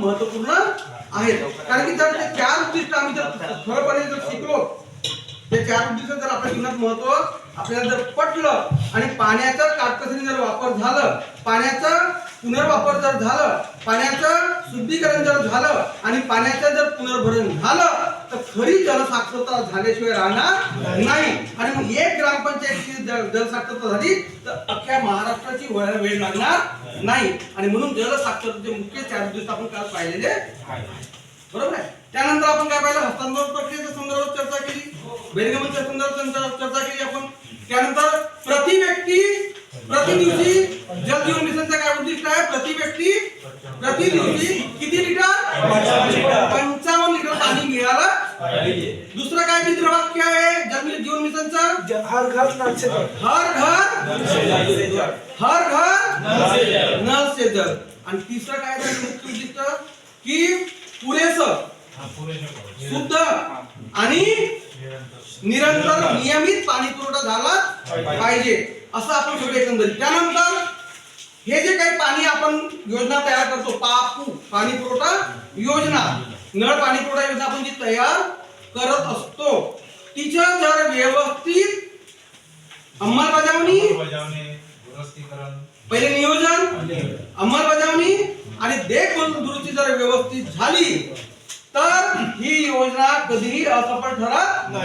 महत्त्वपूर्ण आहेत. कारण की जर ते चार उद्दिष्ट आम्ही जर खरंपणे जर शिकलो ते चार उद्दिष्ट जर आपल्या जीवनात महत्त्व आपल्याला जर पटलं आणि पाण्याचा काटकसरी जर वापर झालं पाण्याचा पुनर्वापर जर झालं पाण्याचं शुद्धीकरण जर झालं आणि पाण्याचं जर पुनर्भरण झालं खरी जलसाक्षरता झाल्याशिवाय राहणार नाही. आणि मग एक ग्रामपंचायतची जल जलसाक्षरता झाली तर अख्ख्या महाराष्ट्राची वेळ वेळ लागणार नाही. आणि म्हणून जलसाक्षरतेचे मुख्य चार उद्दिष्ट आपण काल पाहिलेले. बरोबर आहे? त्यानंतर आपण काय पाहिलं? हस्तांतरण प्रक्रियेच्या संदर्भात चर्चा केली. बहिर्गमनच्या संदर्भात चर्चा- चर्चा केली आपण. त्यानंतर प्रति व्यक्ती प्रति दिवशी जल जीवन मिशनचं काय उद्दिष्ट आहे? प्रति व्यक्ती प्रति दिवशी किती लिटर? दुसरं काय मित्र वाक्य आहे? जल जीवन मिशनचं? हर घर नल से जल हर घर हर घर नल से जल आणि तिसरं काय मुख्य उद्दिष्ट की पुरेसं. शुद्ध आणि निरंतर नियमित पाणी पुरवठा झाला पाहिजे. असं आपण सगळे एकंदरीत. त्यानंतर हे जे काही पाणी आपण योजना तयार करतो पापू पाणी पुरवठा योजना नळ पाणी पुरवठा योजना आपण जी तयार करत असतो तिचं जर व्यवस्थित अंमलबजावणी पहिले नियोजन अंमलबजावणी आणि देखभाल दुरुस्ती जर व्यवस्थित झाली तर ही योजना कधीही असफल ठरत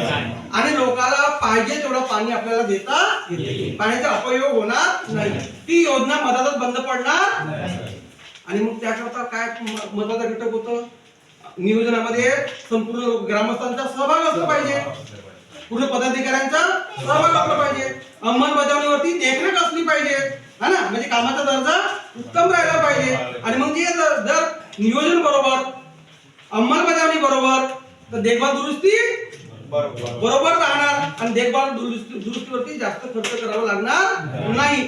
आणि लोकांना पाहिजे तेवढं पाणी आपल्याला देता येते. पाण्याचा अपयोग होणार नाही. ती योजना मधातच बंद पडणार? आणि मग त्याकरता काय म- महत्त्वाचा घटक होतं? नियोजनामध्ये संपूर्ण ग्रामस्थांचा सहभाग असला पाहिजे. पूर्ण पदाधिकाऱ्यांचा सहभाग असला पाहिजे. अंमलबजावणीवरती देखरेख असली पाहिजे. हा ना? म्हणजे कामाचा दर्जा उत्तम राहिला पाहिजे. आणि मग जे जर नियोजन बरोबर अंमलबजावणी बरोबर तर देखभाल दुरुस्ती बरोबर. बरोबर राहणार आणि देखभाल दुरुस्ती दुरुस्तीवरती जास्त खर्च करावा लागणार नाही.